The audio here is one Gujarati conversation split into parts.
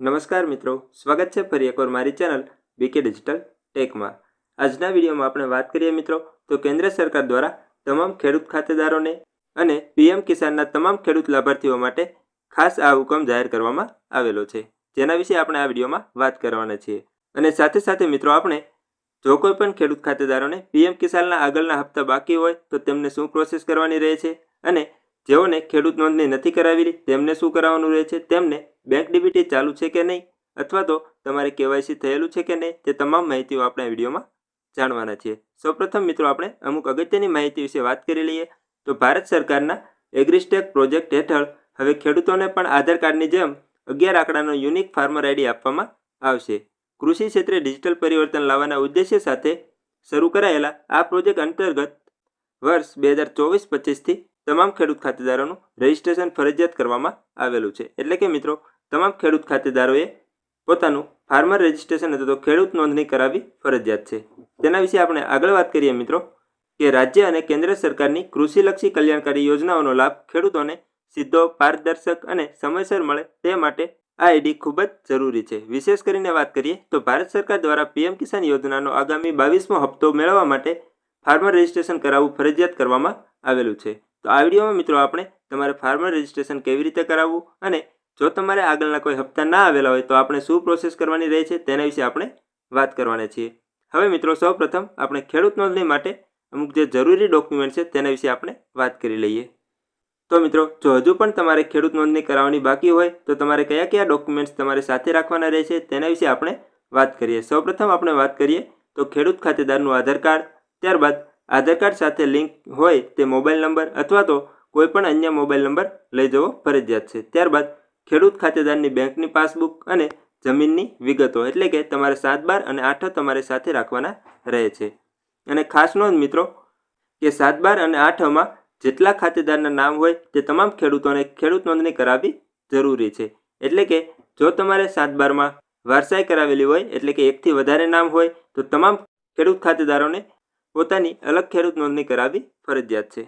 નમસ્કાર મિત્રો, સ્વાગત છે ફરી એકવાર મારી ચેનલ બીકે ડિજિટલ ટેકમાં આજના વિડીયોમાં આપણે વાત કરીએ મિત્રો, તો કેન્દ્ર સરકાર દ્વારા તમામ ખેડૂત ખાતેદારોને અને પીએમ કિસાનના તમામ ખેડૂત લાભાર્થીઓ માટે ખાસ આ હુકમ જાહેર કરવામાં આવેલો છે, જેના વિશે આપણે આ વિડીયોમાં વાત કરવાના છીએ. અને સાથે સાથે મિત્રો, આપણે જો કોઈ પણ ખેડૂત ખાતેદારોને પીએમ કિસાનના આગળના હપ્તા બાકી હોય, તો તેમને શું પ્રોસેસ કરવાની રહે છે અને જેઓને ખેડૂત નોંધણી નથી કરાવેલી, તેમને શું કરાવવાનું રહે છે? તેમને બેંક ડીબીટી ચાલુ છે કે નહીં? અથવા તો તમારે કેવાયસી થયેલું છે કે નહીં? તે તમામ માહિતીઓ આપણે વિડીયોમાં જાણવાના છીએ. સૌપ્રથમ મિત્રો આપણે અમુક અગત્યની માહિતી વિશે વાત કરી લઈએ. તો ભારત સરકારના એગ્રીસ્ટેક પ્રોજેક્ટ હેઠળ હવે ખેડૂતોને પણ આધાર કાર્ડની જેમ અગિયાર આંકડાનો યુનિક ફાર્મર આઈડી આપવામાં આવશે. કૃષિ ક્ષેત્રે ડિજિટલ પરિવર્તન લાવવાના ઉદ્દેશ્ય સાથે શરૂ કરાયેલા આ પ્રોજેક્ટ અંતર્ગત વર્ષ બે હજાર ચોવીસ પચીસથી તમામ ખેડૂત ખાતેદારોનું રજિસ્ટ્રેશન ફરજિયાત કરવામાં આવેલું છે. એટલે કે મિત્રો, તમામ ખેડૂત ખાતેદારોએ પોતાનું ફાર્મર રજિસ્ટ્રેશન અથવા તો ખેડૂત નોંધણી કરાવવી ફરજિયાત છે. તેના વિશે આપણે આગળ વાત કરીએ મિત્રો, કે રાજ્ય અને કેન્દ્ર સરકારની કૃષિલક્ષી કલ્યાણકારી યોજનાઓનો લાભ ખેડૂતોને સીધો પારદર્શક અને સમયસર મળે તે માટે આ આઈડી ખૂબ જ જરૂરી છે. વિશેષ કરીને વાત કરીએ તો ભારત સરકાર દ્વારા પીએમ કિસાન યોજનાનો આગામી બાવીસમો હપ્તો મેળવવા માટે ફાર્મર રજિસ્ટ્રેશન કરાવવું ફરજિયાત કરવામાં આવેલું છે. તો આ વિડીયોમાં મિત્રો આપણે તમારે ફાર્મર રજિસ્ટ્રેશન કેવી રીતે કરાવવું અને જો તમારે આગળના કોઈ હપ્તા ના આવેલા હોય તો આપણે શું પ્રોસેસ કરવાની રહે છે તેના વિશે આપણે વાત કરવાના છીએ. હવે મિત્રો સૌપ્રથમ આપણે ખેડૂત નોંધણી માટે અમુક જે જરૂરી ડોક્યુમેન્ટ છે તેના વિશે આપણે વાત કરી લઈએ. તો મિત્રો, જો હજુ પણ તમારે ખેડૂત નોંધણી કરાવવાની બાકી હોય તો તમારે કયા કયા ડોક્યુમેન્ટ્સ તમારે સાથે રાખવાના રહે છે તેના વિશે આપણે વાત કરીએ. સૌપ્રથમ આપણે વાત કરીએ તો ખેડૂત ખાતેદારનું આધાર કાર્ડ, ત્યારબાદ આધાર કાર્ડ સાથે લિંક હોય તે મોબાઈલ નંબર અથવા તો કોઈ પણ અન્ય મોબાઈલ નંબર લઈ જવો ફરજિયાત છે. ત્યારબાદ ખેડૂત ખાતેદારની બેંકની પાસબુક અને જમીનની વિગતો એટલે કે તમારે સાત બાર અને આઠ તમારે સાથે રાખવાના રહે છે. અને ખાસ નોંધ મિત્રો કે સાત બાર અને આઠમાં જેટલા ખાતેદારના નામ હોય તે તમામ ખેડૂતોને ખેડૂત નોંધણી કરાવવી જરૂરી છે. એટલે કે જો તમારે સાત બારમાં વારસાઈ કરાવેલી હોય એટલે કે એકથી વધારે નામ હોય તો તમામ ખેડૂત ખાતેદારોને પોતાની અલગ ખેડૂત નોંધણી કરાવવી ફરજિયાત છે.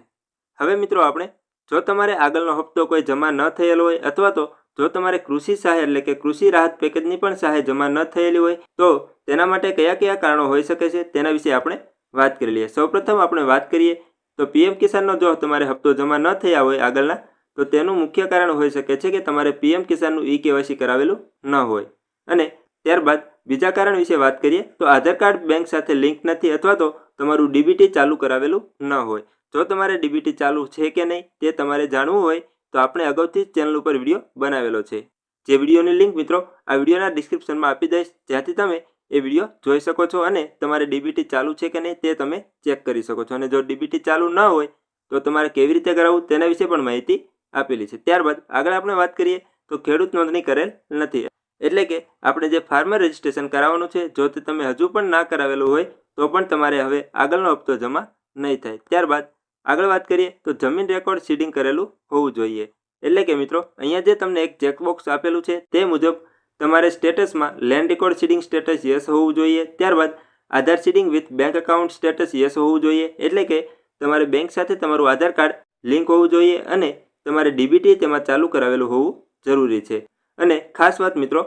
હવે મિત્રો આપણે, જો તમારે આગળનો હપ્તો કોઈ જમા ન થયેલો હોય અથવા તો જો તમારે કૃષિ સહાય એટલે કે કૃષિ રાહત પેકેજની પણ સહાય જમા ન થયેલી હોય, તો તેના માટે કયા કયા કારણો હોઈ શકે છે તેના વિશે આપણે વાત કરી લઈએ. સૌપ્રથમ આપણે વાત કરીએ, તો પીએમ કિસાનનો જો તમારે હપ્તો જમા ન થયા હોય આગળના, તો તેનું મુખ્ય કારણ હોઈ શકે છે કે તમારે પીએમ કિસાનનું ઈ કેવાયસી કરાવેલું ન હોય. અને ત્યારબાદ બીજા કારણ વિશે વાત કરીએ, તો આધાર કાર્ડ બેંક સાથે લિંક નથી અથવા તો તમારું ડીબીટી ચાલુ કરાવેલું ન હોય. જો તમારે ડીબીટી ચાલુ છે કે નહીં તે તમારે જાણવું હોય, તો આપણે અગાઉથી જ ચેનલ ઉપર વીડિયો બનાવેલો છે. જે વિડીયોની લિંક મિત્રો આ વિડીયોના ડિસ્ક્રિપ્શનમાં આપી દઈશ, જ્યાંથી તમે એ વીડિયો જોઈ શકો છો અને તમારે ડીબીટી ચાલુ છે કે નહીં તે તમે ચેક કરી શકો છો. અને જો ડીબીટી ચાલુ ન હોય, તો તમારે કેવી રીતે કરાવવું તેના વિશે પણ માહિતી આપેલી છે. ત્યારબાદ આગળ આપણે વાત કરીએ તો ખેડૂત નોંધણી કરેલ નથી. એટલે કે આપણે જે ફાર્મર રજિસ્ટ્રેશન કરાવવાનું છે, જો તે તમે હજુ પણ ના કરાવેલું હોય, તો પણ તમારે હવે આગળનો હપ્તો જમા નહીં થાય. ત્યારબાદ આગળ વાત કરીએ, તો જમીન રેકોર્ડ સીડિંગ કરેલું હોવું જોઈએ. એટલે કે મિત્રો, અહીંયા જે તમને એક ચેકબોક્સ આપેલું છે, તે મુજબ તમારે સ્ટેટસમાં land record seeding status yes હોવું જોઈએ. ત્યારબાદ Aadhaar seeding with bank account status yes હોવું જોઈએ. એટલે કે તમારે બેંક સાથે તમારું આધાર કાર્ડ લિંક હોવું જોઈએ અને તમારે ડીબીટી તેમાં ચાલુ કરાવેલું હોવું જરૂરી છે. અને ખાસ વાત મિત્રો,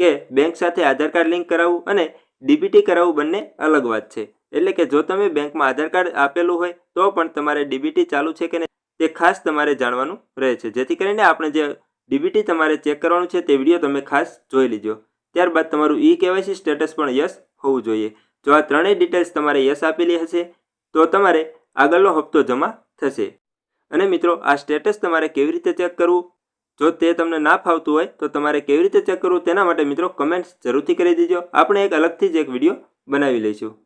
કે બેંક સાથે આધાર કાર્ડ લિંક કરાવવું અને ડીબીટી કરાવવું બંને અલગ વાત છે. એટલે કે જો તમે બેંકમાં આધાર કાર્ડ આપેલું હોય, તો પણ તમારે ડીબીટી ચાલુ છે કે નહીં, તે ખાસ તમારે જાણવાનું રહે છે. જેથી કરીને આપણે જે ડીબીટી તમારે ચેક કરવાનું છે, તે વીડિયો તમે ખાસ જોઈ લીજો. ત્યારબાદ તમારું ઈ કેવાયસી સ્ટેટસ પણ યસ હોવું જોઈએ. જો આ ત્રણેય ડિટેલ્સ તમારે યસ આપેલી હશે, તો તમારે આગળનો હપ્તો જમા થશે. અને મિત્રો, આ સ્ટેટસ તમારે કેવી રીતે ચેક કરવું જો તે તમને ના ફાવતું હોય, તો તમારે કેવી રીતે ચેક કરવું તેના માટે મિત્રો કમેન્ટ્સ જરૂરથી કરી દેજો. આપણે એક અલગથી જ એક વીડિયો બનાવી લઈશું.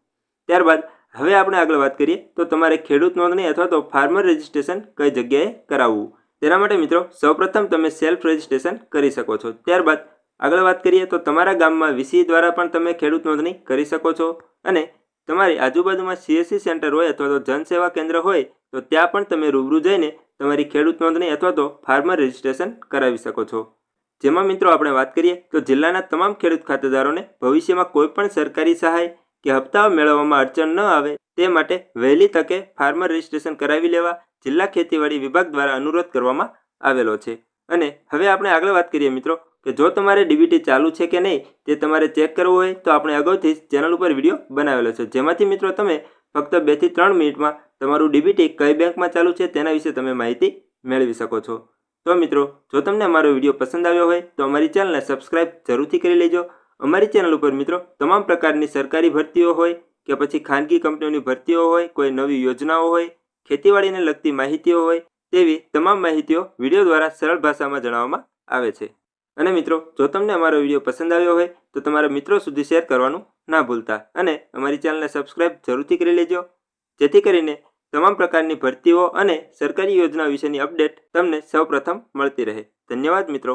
ત્યારબાદ, હવે આપણે આગળ વાત કરીએ, તો તમારે ખેડૂત નોંધણી અથવા તો ફાર્મર રજિસ્ટ્રેશન કઈ જગ્યાએ કરાવવું? તેના માટે મિત્રો, સૌપ્રથમ તમે સેલ્ફ રજિસ્ટ્રેશન કરી શકો છો. ત્યારબાદ, આગળ વાત કરીએ, તો તમારા ગામમાં વીસી દ્વારા પણ તમે ખેડૂત નોંધણી કરી શકો છો. અને તમારી આજુબાજુમાં સીએસસી સેન્ટર હોય અથવા તો જનસેવા કેન્દ્ર હોય, તો ત્યાં પણ તમે રૂબરૂ જઈને તમારી ખેડૂત નોંધણી અથવા તો ફાર્મર રજિસ્ટ્રેશન કરાવી શકો છો. જેમાં મિત્રો આપણે વાત કરીએ, તો જિલ્લાના તમામ ખેડૂત ખાતેદારોને ભવિષ્યમાં કોઈ પણ સરકારી સહાય કે હપ્તાઓ મેળવવામાં અડચણ ન આવે તે માટે વહેલી તકે ફાર્મર રજિસ્ટ્રેશન કરાવી લેવા જિલ્લા ખેતીવાડી વિભાગ દ્વારા અનુરોધ કરવામાં આવેલો છે. અને હવે આપણે આગળ વાત કરીએ મિત્રો કે જો તમારે ડીબીટી ચાલુ છે કે નહીં તે તમારે ચેક કરવું હોય તો આપણે અગાઉથી ચેનલ ઉપર વીડિયો બનાવેલો છે. જેમાંથી મિત્રો તમે ફક્ત બેથી ત્રણ મિનિટમાં તમારું ડીબીટી કઈ બેંકમાં ચાલુ છે તેના વિશે તમે માહિતી મેળવી શકો છો. તો મિત્રો, જો તમને અમારો વીડિયો પસંદ આવ્યો હોય તો અમારી ચેનલને સબસ્ક્રાઇબ જરૂરથી કરી લેજો. અમારી ચેનલ ઉપર મિત્રો તમામ પ્રકારની સરકારી ભરતીઓ હોય કે પછી ખાનગી કંપનીઓની ભરતીઓ હોય, કોઈ નવી યોજનાઓ હોય, ખેતીવાડીને લગતી માહિતીઓ હોય તેવી તમામ માહિતીઓ વીડિયો દ્વારા સરળ ભાષામાં જણાવવામાં આવે છે. અને મિત્રો, જો તમને અમારો વીડિયો પસંદ આવ્યો હોય, તો તમારા મિત્રો સુધી શેર કરવાનું ના ભૂલતા. અને અમારી ચેનલને સબસ્ક્રાઇબ જરૂરથી કરી લેજો, જેથી કરીને તમામ પ્રકારની ભરતીઓ અને સરકારી યોજના વિશેની અપડેટ તમને સૌપ્રથમ મળતી રહે. ધન્યવાદ મિત્રો.